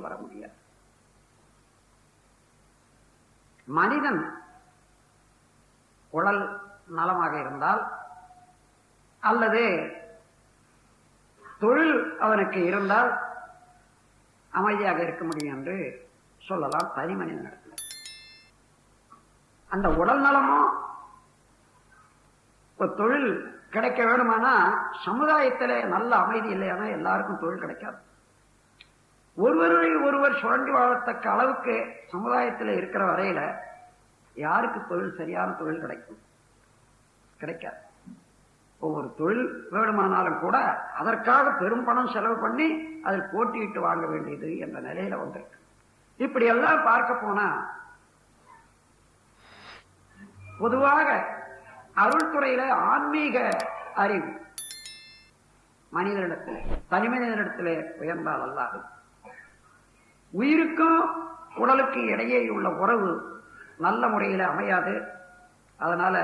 வர முடியாது. மனிதன் உடல் நலமாக இருந்தால் அல்லது தொழில் அவனுக்கு இருந்தால் அமைதியாக இருக்க முடியும் என்று சொல்லலாம் தனி மனிதனிடத்தில் அந்த உடல் நலமோ ஒரு தொழில் கிடைக்க வேணுமானா சமுதாயத்திலே நல்ல அமைதி இல்லையானா எல்லாருக்கும் தொழில் கிடைக்காது. ஒருவரை ஒருவர் சுரண்டி வாழத்தக்க அளவுக்கு சமுதாயத்தில் இருக்கிற வரையில யாருக்கு தொழில் சரியான தொழில் கிடைக்கும்? கிடைக்காது. ஒவ்வொரு தொழில் வேணுமானாலும் கூட அதற்காக பெரும் பணம் செலவு பண்ணி அதில் போட்டியிட்டு வாங்க வேண்டியது என்ற நிலையில வந்திருக்கு. இப்படி எல்லாம் பார்க்க போனா பொதுவாக அருள்துறையில ஆன்மீக அறிவு மனிதனிடத்தில் தனி மனிதனிடத்திலே உயர்ந்தால் அல்லாது உயிருக்கும் உடலுக்கு இடையே உள்ள உறவு நல்ல முறையில் அமையாது. அதனால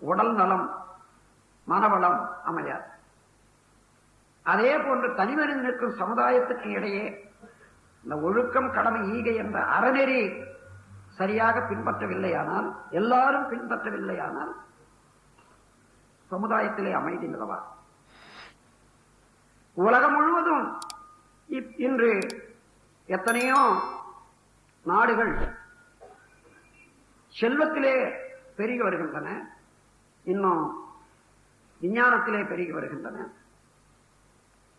உடல் நலம் மனவளம் அமையாது. அதே போன்று தனிமனிதனுக்கும் சமுதாயத்துக்கு இடையே இந்த ஒழுக்கம் கடமை ஈகை என்ற அறநெறி சரியாக பின்பற்றவில்லையானால் எல்லாரும் பின்பற்றவில்லையானால் சமுதாயத்திலே அமைதி நிலவா. உலகம் முழுவதும் இன்று எத்தனையோ நாடுகள் செல்வத்திலே பெருகி வருகின்றன. இன்னும் விஞ்ஞானத்திலே பெருகி வருகின்றன.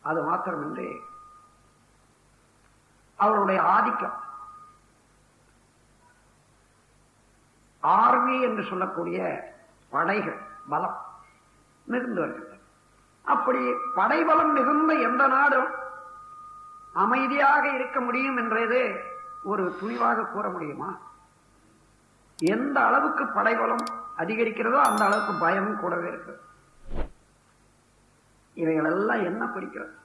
அது மாத்திரமின்றி அவருடைய ஆதிக்கம் ஆர்மி என்று சொல்லக்கூடிய படைகள் பலம் மிகுந்து வருகின்றன. அப்படி படைபலம் மிகுந்த எந்த நாடும் அமைதியாக இருக்க முடியும் என்றது ஒரு துணிவாக கூற முடியுமா? எந்த அளவுக்கு படைபலம் அதிகரிக்கிறதோ அந்த அளவுக்கு பயமும் கூடவே இருக்கு. இவைகளெல்லாம் என்ன குறிக்கிறது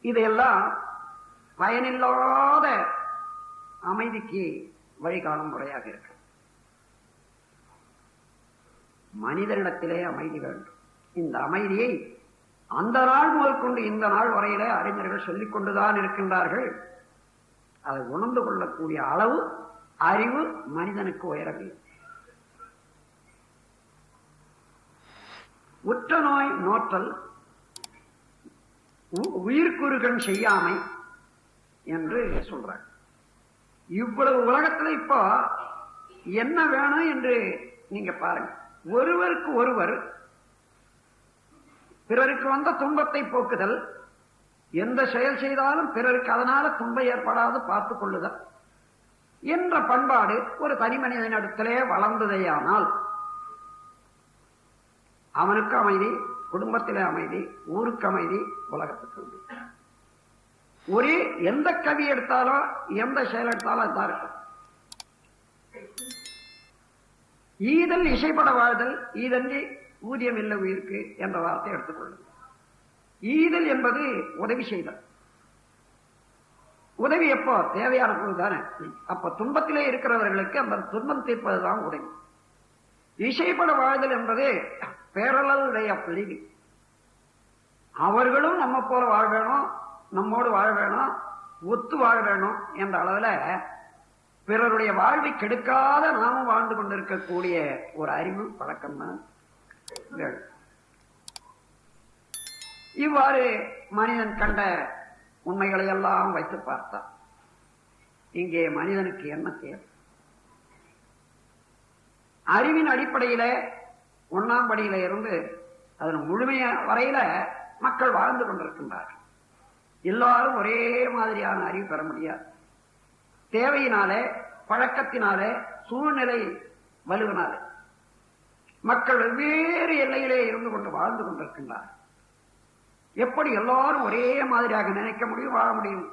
இதையெல்லாம் பயனில்லாத அமைதிக்கு வழிகாணும் முறையாக இருக்கு. மனிதனிடத்திலே அமைதி வேண்டும். இந்த அமைதியை அந்த நாள் முதற்கொண்டு இந்த நாள் வரையில அறிஞர்கள் சொல்லிக் கொண்டுதான் இருக்கின்றார்கள். அதை உணர்ந்து கொள்ளக்கூடிய அளவு அறிவு மனிதனுக்கு உயரவில்லை. உற்ற நோய் நோற்றல் உயிர்க்குறுகன் செய்யாமை என்று சொல்றாங்க இவ்வளவு உலகத்துல இப்போ என்ன வேணும் என்று நீங்க பாருங்க. ஒருவருக்கு ஒருவர் பிறருக்கு வந்த துன்பத்தை போக்குதல். எந்த செயல் செய்தாலும் பிறருக்கு அதனால துன்பம் ஏற்படாது பார்த்துக் கொள்ளுதல். என்ற பண்பாடு ஒரு தனி மனிதனிடத்திலே வளர்ந்ததேயானால் அவனுக்கு அமைதி குடும்பத்திலே அமைதி ஊருக்கு அமைதி உலகத்துக்கு அமைதி. ஒரே எந்த கவி எடுத்தாலோ எந்த செயல் எடுத்தாலும் அதுதான் இருக்கும். ஈதல் இசைப்பட வாழ்தல் ஈதன்றி ஊதியம் இல்லை உயிருக்கு என்ற வார்த்தை எடுத்துக்கொள்ளும். ஈதல் என்பது உதவி செய்தல். உதவி எப்போ? தேவையான போது தானே. அப்ப துன்பத்திலே இருக்கிறவர்களுக்கு அந்த துன்பம் தீர்ப்பதுதான் உதவி. இசைப்பட வாழ்தல் என்பது பேரளவுடைய பிழிவு அவர்களும் நம்ம போல வாழ வேணும் நம்மோடு வாழ வேணும் ஒத்து வாழ வேணும் என்ற அளவுல பிறருடைய வாழ்வை கெடுக்காத நாமும் வாழ்ந்து கொண்டிருக்கக்கூடிய ஒரு அறிவு பழக்கம் தான் இவ்வாறு மனிதன் கண்ட உண்மைகளை எல்லாம் வைத்து பார்த்தான் இங்கே மனிதனுக்கு என்ன தேவை? அறிவின் அடிப்படையில ஒன்னாம் படியில இருந்து அதன் முழுமைய வரையில மக்கள் வாழ்ந்து கொண்டிருக்கின்றார்கள். எல்லாரும் ஒரே மாதிரியான அறிவு பெற முடியாது. தேவையினாலே பழக்கத்தினாலே சூழ்நிலை வலுவினாலே. மக்கள் வெவ்வேறு எல்லையிலே இருந்து கொண்டு வாழ்ந்து கொண்டிருக்கின்றார் எப்படி எல்லாரும் ஒரே மாதிரியாக நினைக்க முடியும் வாழ முடியும்?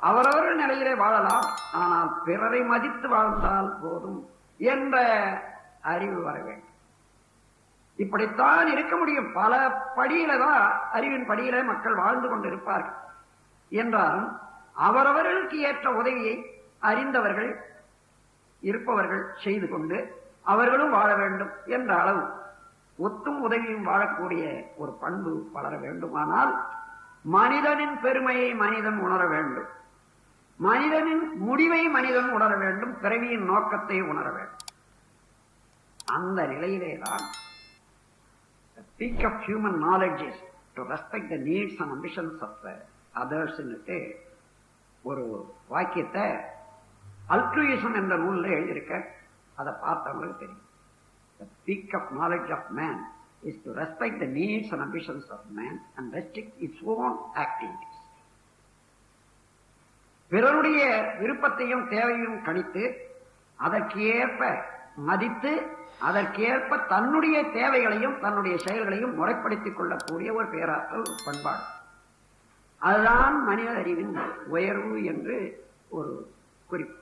அவரவர் நிலையிலே வாழலாம் ஆனால் பிறரை மதித்து வாழ்ந்தால் போதும் என்ற அறிவு வர வேண்டும். இப்படித்தான் இருக்க முடியும். பல படியில தான் அறிவின் படியில மக்கள் வாழ்ந்து கொண்டிருப்பார்கள் என்றாலும் அவரவர்களுக்கு ஏற்ற உதவியை அறிந்தவர்கள் இருப்பவர்கள் செய்து கொண்டு அவர்களும் வாழ வேண்டும் என்ற அளவு. ஒத்தும் உதவியும் வாழக்கூடிய ஒரு பண்பு வளர வேண்டுமானால் மனிதனின் பெருமையை மனிதன் உணர வேண்டும். மனிதனின் முடிவை மனிதன் உணர வேண்டும் பிறவியின் நோக்கத்தை உணர வேண்டும். அந்த நிலையிலே தான் peak of human knowledge is to respect the needs and ambitions of அதர்ஸ்ன்னுட்டு ஒரு வாக்கியத்தை அல்ட்ரூயிசம் என்ற நூலில் எழுதியிருக்க. அதை பார்த்தவங்களுக்கு தெரியும். The peak of knowledge of man is to respect the needs and ambitions of man and restrict its own activities. பிறருடைய விருப்பத்தையும் தேவையும் கணித்து அதற்கேற்ப மதித்து அதற்கேற்ப தன்னுடைய தேவைகளையும் தன்னுடைய செயல்களையும் முறைப்படுத்திக் கொள்ளக்கூடிய ஒரு பேராற்றல் பண்பாடு. அதுதான் மனித அறிவின் உயர்வு என்று ஒரு குறிப்பு.